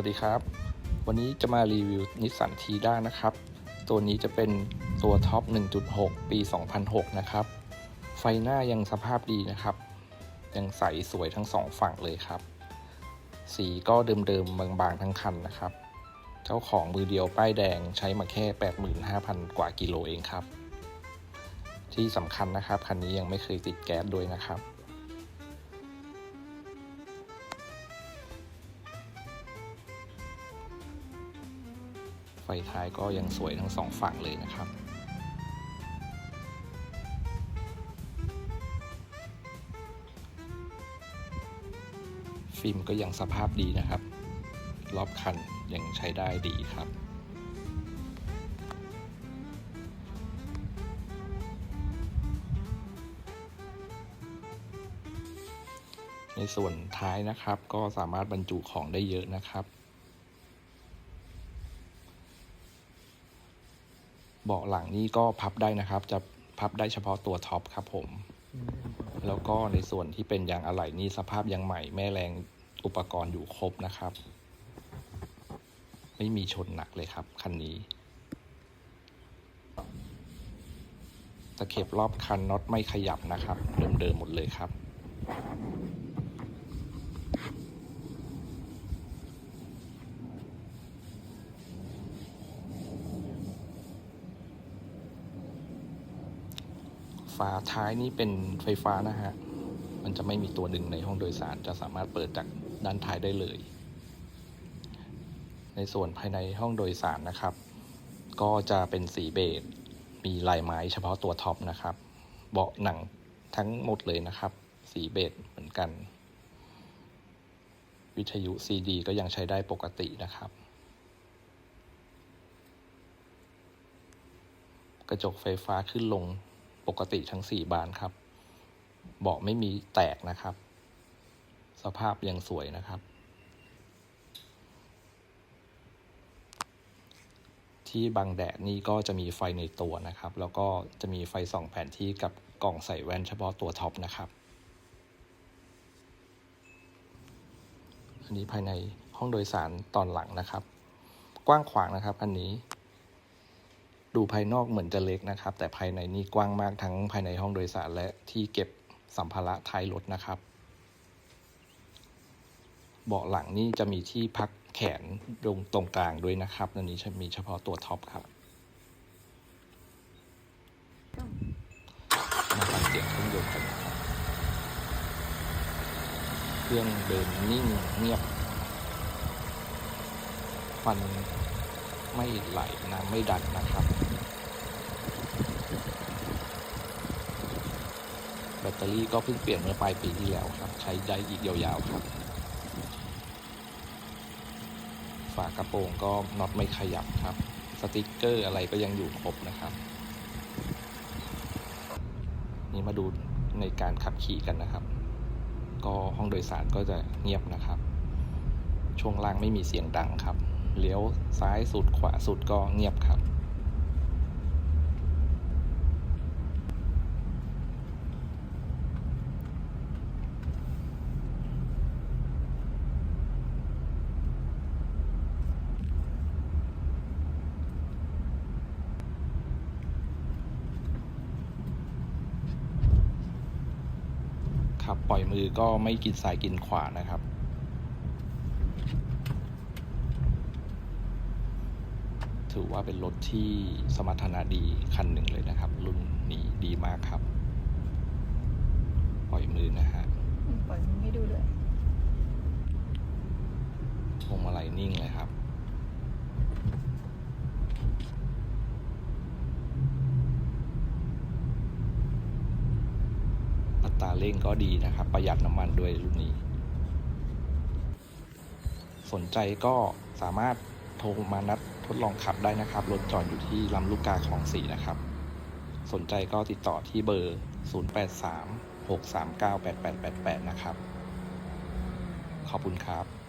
วัสดีครับ วันนี้จะมารีวิวนิสสันทีด้านะครับ ตัวนี้จะเป็นตัวท็อป 1.6 ปี 2006 นะครับ ไฟหน้ายังสภาพดีนะครับ ยังใสสวยทั้งสองฝั่งเลยครับ สีก็เดิมๆบางๆทั้งคันนะครับ เจ้าของมือเดียวป้ายแดงใช้มาแค่ 85,000 กว่ากิโลเองครับ ที่สำคัญนะครับ คันนี้ยังไม่เคยติดแก๊สด้วยนะครับ ไฟท้ายก็ยังสวยทั้งสองฝั่งเลยนะครับฟิล์มก็ยังสภาพดีนะครับ รอบคันยังใช้ได้ดีครับในส่วนท้ายนะครับก็สามารถบรรจุของได้เยอะนะครับ เบาะหลังนี่ก็พับได้นะครับ จะพับได้เฉพาะตัวท็อปครับผม แล้วก็ในส่วนที่เป็นยางอะไหล่นี่สภาพยังใหม่แม่แรงอุปกรณ์อยู่ครบนะครับ ไม่มีชนหนักเลยครับคันนี้ตะเข็บรอบคันน็อตไม่ขยับนะครับ เดิมๆหมดเลยครับ ฝาท้ายนี่เป็นไฟฟ้านะฮะ มันจะไม่มีตัวดึงในห้องโดยสาร จะสามารถเปิดจากด้านท้ายได้เลย ในส่วนภายในห้องโดยสารนะครับ ก็จะเป็นสีเบจ มีลายไม้เฉพาะตัวท็อปนะครับ เบาะหนังทั้งหมดเลยนะครับ สีเบจเหมือนกัน วิทยุซีดีก็ยังใช้ได้ปกตินะครับกระจกไฟฟ้าขึ้นลง ปกติทั้ง 4 บานครับ เบาะไม่มีแตกนะครับ สภาพยังสวยนะครับ ที่บังแดดนี่ก็จะมีไฟในตัวนะครับ แล้วก็จะมีไฟส่องแผนที่กับกล่องใส่แว่นเฉพาะตัวท็อปนะครับ อันนี้ภายในห้องโดยสารตอนหลังนะครับ กว้างขวางนะครับอันนี้ ดูภายนอกเหมือนจะเล็กนะครับ แต่ภายในนี่กว้างมากทั้งภายในห้องโดยสารและที่เก็บสัมภาระท้ายรถนะครับ เบาะหลังนี่จะมีที่พักแขนตรงตรงกลางด้วยนะครับอันนี้มีเฉพาะตัวท็อปครับมาฟังเสียงเครื่องยนต์กันนะครับ เครื่องเดินนิ่งเงียบควันไม่ไหลน้ำไม่ดันนะครับ แบตเตอรี่ก็เพิ่งเปลี่ยนเมื่อปลายปีที่แล้วครับ ใช้ได้อีกยาวๆครับ ฝากระโปรงก็น็อตไม่ขยับครับ สติกเกอร์อะไรก็ยังอยู่ครบนะครับ นี่มาดูในการขับขี่กันนะครับ ก็ห้องโดยสารก็จะเงียบนะครับ ช่วงล่างไม่มีเสียงดังครับ เลี้ยวซ้ายสุดขวาสุดก็เงียบครับ ครับ ปล่อยมือก็ไม่กินซ้ายกินขวานะครับ ถือว่าเป็นรถที่สมรรถนะดีคันหนึ่งเลยนะครับ รุ่นนี้ดีมากครับ ปล่อยมือนะฮะปล่อยมือให้ดูด้วยพวงมาลัยนิ่งเลยครับ อั ตราเร่งก็ดีนะครับ ประหยัดน้ำมันด้วยรุ่นนี้ สนใจก็สามารถโทรมานัดทดลองขับได้นะครับ รถจอดอยู่ที่ลำลูกกาคลองสี่นะครับ สนใจก็ติดต่อที่เบอร์ 083 639 8888 นะครับ ขอบคุณครับ